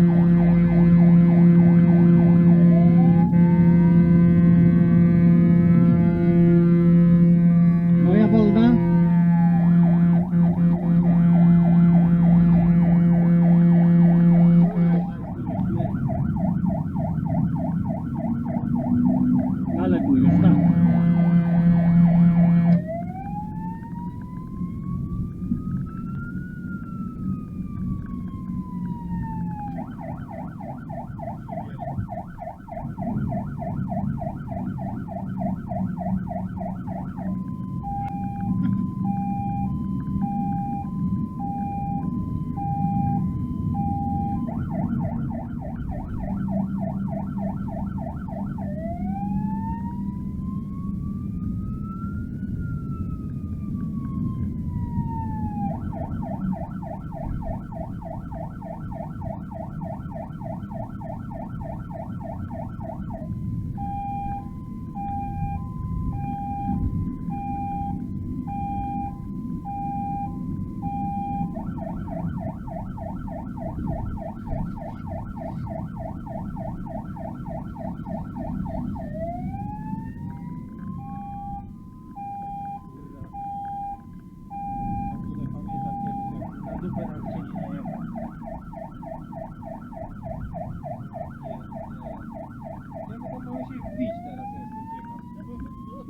Mm-hmm.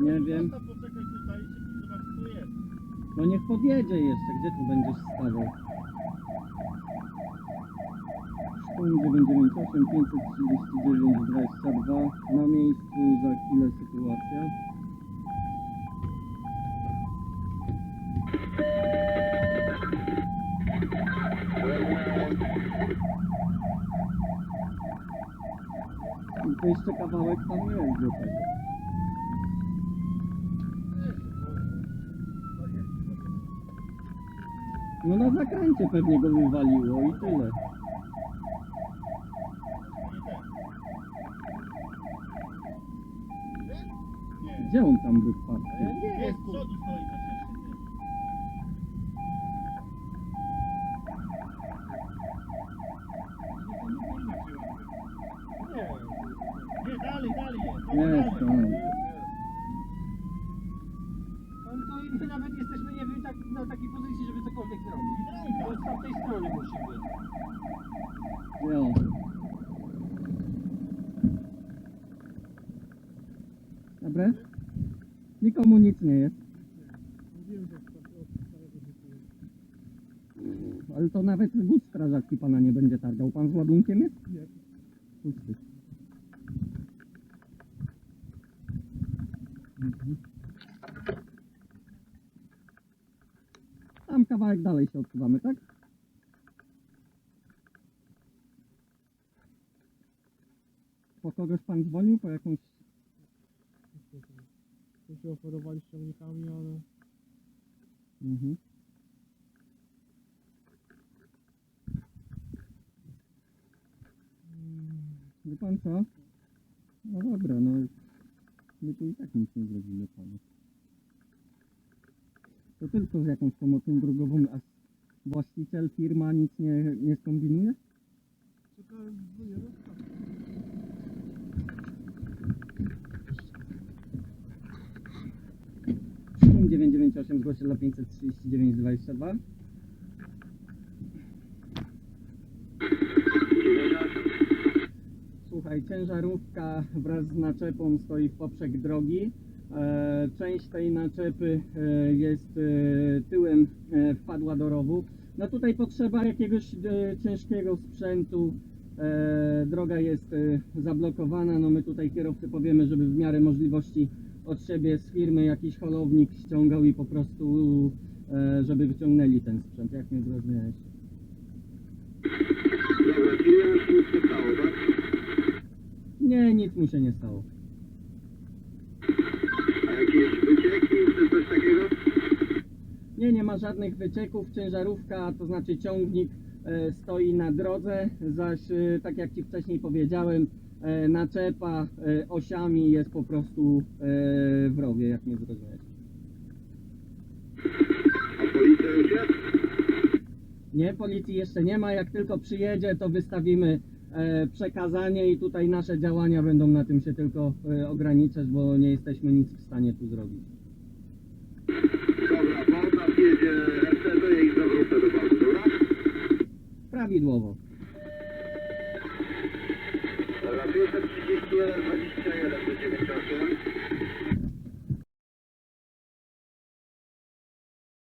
Nie wiem. poczekaj tutaj, zobacz co jest. No niech podjedzie jeszcze. Gdzie tu będziesz stawał? Sztum 998 539 22 na miejscu za chwilę sytuacja. I to jeszcze kawałek tam jest do tego. No na zakręcie pewnie go wywaliło i tyle. Gdzie on tam wypadł? Ja nie na szczęście. nie. Dalej, dalej jest. Jest, dalej. tak. No to i my nawet jesteśmy nie wiem, tak, na takiej pozycji, żeby cokolwiek zrobić. To z tamtej strony musi być. On? Dobre? Nikomu nic nie jest. Ale to nawet wóz strażacki pana nie będzie targał. Pan z ładunkiem jest? Nie. Pusty. Mhm. Tam kawałek dalej się odsuwamy, tak? Po kogoś pan dzwonił? Po jakąś... To się oferowali z ciągnikami, ale... Mhm. Wie pan co? No dobra, no my tu i tak nic nie zrobimy panu. To tylko z jakąś pomocą drogową, a właściciel, firma nic nie, nie skombinuje? Czekałem, bo nie wiem, Szum 998 zgłosi dla 539 22. Słuchaj, ciężarówka wraz z naczepą stoi w poprzek drogi. E, część tej naczepy e, jest e, tyłem wpadła do rowu. No tutaj potrzeba jakiegoś ciężkiego sprzętu. Droga jest zablokowana. No my tutaj kierowcy powiemy, żeby w miarę możliwości od siebie z firmy jakiś holownik ściągał i po prostu żeby wyciągnęli ten sprzęt. Jak mnie zrozumiałeś? Dobra, czyli nie stało, tak? Nie, nic mu się nie stało. Wycieki czy coś takiego? Nie, nie ma żadnych wycieków. Ciężarówka, to znaczy ciągnik e, stoi na drodze, zaś e, tak jak Ci wcześniej powiedziałem, e, naczepa osiami jest po prostu w rowie, jak mnie zrozumieć. A policja już jest? Nie, policji jeszcze nie ma. Jak tylko przyjedzie, to wystawimy przekazanie i tutaj nasze działania będą na tym się tylko e, ograniczać, bo nie jesteśmy nic w stanie tu zrobić. Dobra, jedzie i zawrócę do bazy, dobra? Prawidłowo. Dobra, 531, 21 do 98.